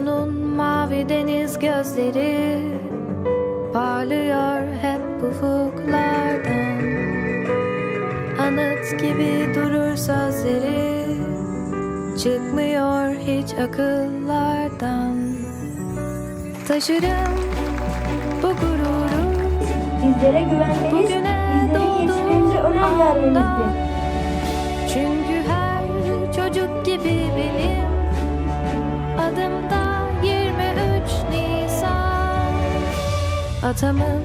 onun mavi deniz gözleri Parlıyor hep ufuklardan Anıt gibi durur sözleri Çıkmıyor hiç akıllardan. Taşırım bu gururu Bizlere güvenmeniz, Bugüne bizleri önem anda. Çünkü her çocuk gibi benim Atamın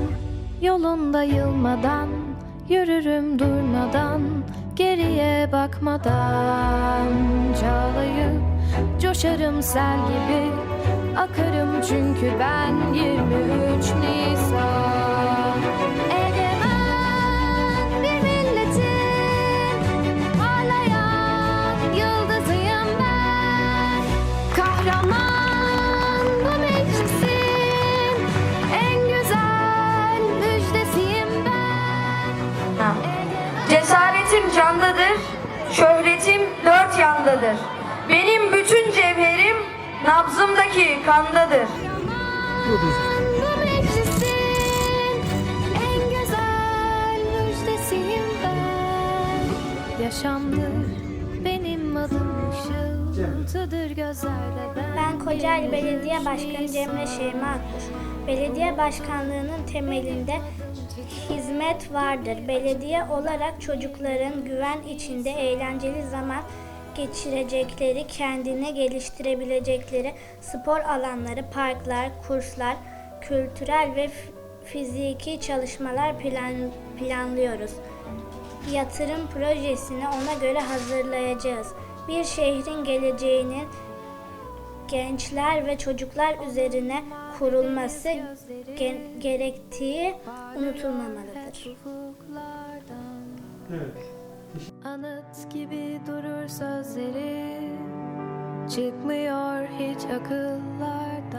yolunda yılmadan Yürürüm durmadan Geriye bakmadan. Çağlayıp coşarım sel gibi Akarım çünkü ben 23 Nisan dört yandadır. Benim bütün cevherim nabzımdaki kandadır. Yaşamdır benim adım ışıltıdır gözlerde ben Kocaeli Belediye Başkanı Cemre Şeyma. Belediye başkanlığının temelinde hizmet vardır. Belediye olarak çocukların güven içinde eğlenceli zaman geçirecekleri, kendine geliştirebilecekleri spor alanları, parklar, kurslar, kültürel ve fiziki çalışmalar plan, planlıyoruz. Yatırım projesini ona göre hazırlayacağız. Bir şehrin geleceğinin gençler ve çocuklar üzerine kurulması ge- gerektiği unutulmamalıdır. ufuklardan Anıt gibi durur sözleri Çıkmıyor hiç akıllar